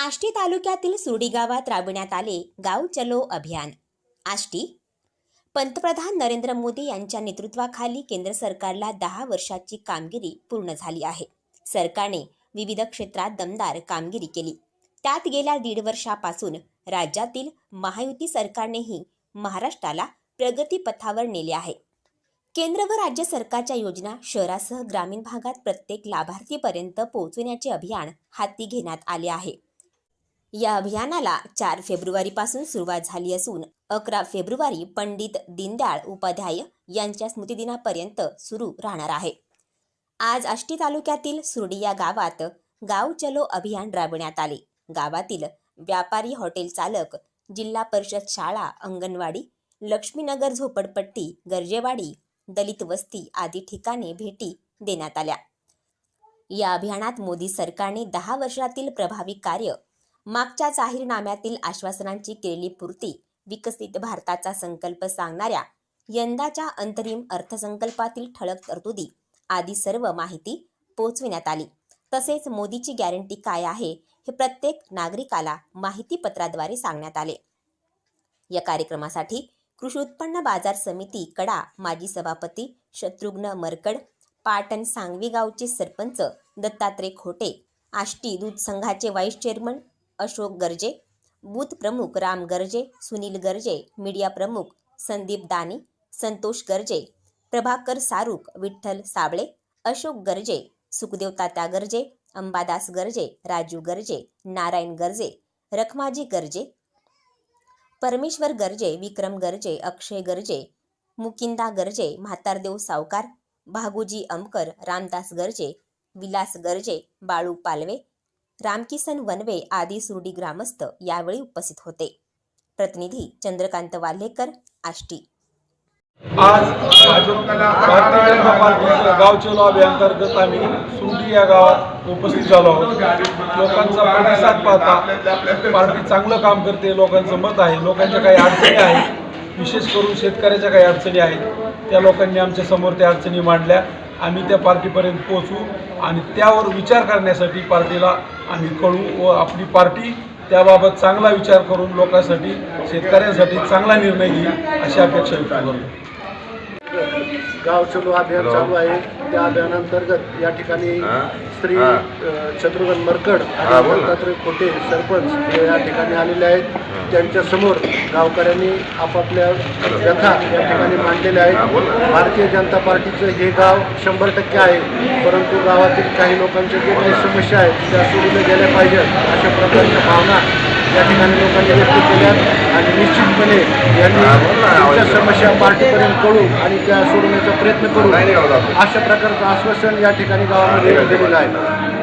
आष्टी तालुक्यातील सुरडी गावात राबविण्यात आले गाव चलो अभियान. आष्टी पंतप्रधान नरेंद्र मोदी यांच्या नेतृत्वाखाली केंद्र सरकारला दहा वर्षाची कामगिरी पूर्ण झाली आहे. सरकारने विविध क्षेत्रात दमदार कामगिरी केली. त्यात गेल्या दीड वर्षापासून राज्यातील महायुती सरकारनेही महाराष्ट्राला प्रगतीपथावर नेले आहे. केंद्र व राज्य सरकारच्या योजना शहरासह ग्रामीण भागात प्रत्येक लाभार्थीपर्यंत पोहोचविण्याचे अभियान हाती घेण्यात आले आहे. या अभियानाला चार फेब्रुवारीपासून सुरुवात झाली असून अकरा फेब्रुवारी पंडित दीनदयाळ उपाध्याय यांच्या स्मृतिदिनापर्यंत सुरू राहणार आहे. आज आष्टी तालुक्यातील सुरडी या गावात गाव चलो अभियान राबविण्यात आले. गावातील व्यापारी हॉटेल चालक जिल्हा परिषद शाळा अंगणवाडी लक्ष्मीनगर झोपडपट्टी गरजेवाडी दलित वस्ती आदी ठिकाणी भेटी देण्यात आल्या. या अभियानात मोदी सरकारने दहा वर्षातील प्रभावी कार्य मागच्या जाहीरनाम्यातील आश्वासनांची केलेली पूर्ती विकसित भारताचा संकल्प सांगणाऱ्या यंदाच्या अंतरिम अर्थसंकल्पातील ठळक तरतुदी आदी सर्व माहिती पोचविण्यात आली. तसेच मोदीची गॅरंटी काय आहे हे प्रत्येक नागरिकाला माहितीपत्राद्वारे सांगण्यात आले. या कार्यक्रमासाठी कृषी उत्पन्न बाजार समिती कडा माजी सभापती शत्रुघ्न मरकड पाटण सांगवी गावचे सरपंच दत्तात्रय खोटे आष्टी दूध संघाचे vice chairman Ashok Garje booth प्रमुख राम गर्जे सुनील गर्जे मीडिया प्रमुख संदीप दानी संतोष गर्जे प्रभाकर सारूक विठ्ठल साबळे अशोक गर्जे सुखदेव तात्या गर्जे अंबादास गर्जे राजू गर्जे नारायण गर्जे रखमाजी गर्जे परमेश्वर गर्जे विक्रम गर्जे अक्षय गर्जे मुकिंदा गर्जे म्हातारदेव सावकार भागुजी अमकर रामदास गर्जे विलास गर्जे बाळू पालवे रामकिसन वनवे आदी सुरडी ग्रामस्थ यावेळी उपस्थित होते. प्रतिनिधी चंद्रकांत वाल्हेकर आष्टी. आज भारतीय जनता गाव चलो अभियानांतर्गत आम्ही सुंडी या गावात उपस्थित झालो आहोत. लोकांचा प्रतिसाद पाहता पार्टी चांगलं काम करते लोकांचं मत आहे लोकांच्या काही अडचणी आहेत विशेष करून शेतकऱ्याच्या काही अडचणी आहेत त्या लोकांनी आमच्यासमोर त्या अडचणी मांडल्या. आम्ही त्या पार्टीपर्यंत पोहोचू आणि त्यावर विचार करण्यासाठी पार्टीला आम्ही कळू व आपली पार्टी त्याबाबत चांगला विचार करून लोकांसाठी शेतकऱ्यांसाठी चांगला निर्णय घेईल अशी अपेक्षा व्यक्त करतो गाव चलो अभियान चालू आहे त्या अभियानांतर्गत या ठिकाणी श्री शत्रुघ्न मरकड आणि. दत्तात्रय खोटे सरपंच हे या ठिकाणी आलेले आहेत. त्यांच्यासमोर गावकऱ्यांनी आपापल्या व्यथा या ठिकाणी मांडलेल्या आहेत. भारतीय जनता पार्टीचं हे गाव शंभर टक्के आहे परंतु गावातील काही लोकांच्या जे काही समस्या आहेत त्या सोडवल्या गेल्या पाहिजेत अशा प्रकारच्या भावना या ठिकाणी लोकांनी व्यक्त केल्या आणि निश्चितपणे यांनी. त्यांच्या समस्या पार्टीपर्यंत कळू आणि त्या सोडवण्याचा प्रयत्न करू. अशा प्रकारचं आश्वासन या ठिकाणी गावामध्ये दिलेलं आहे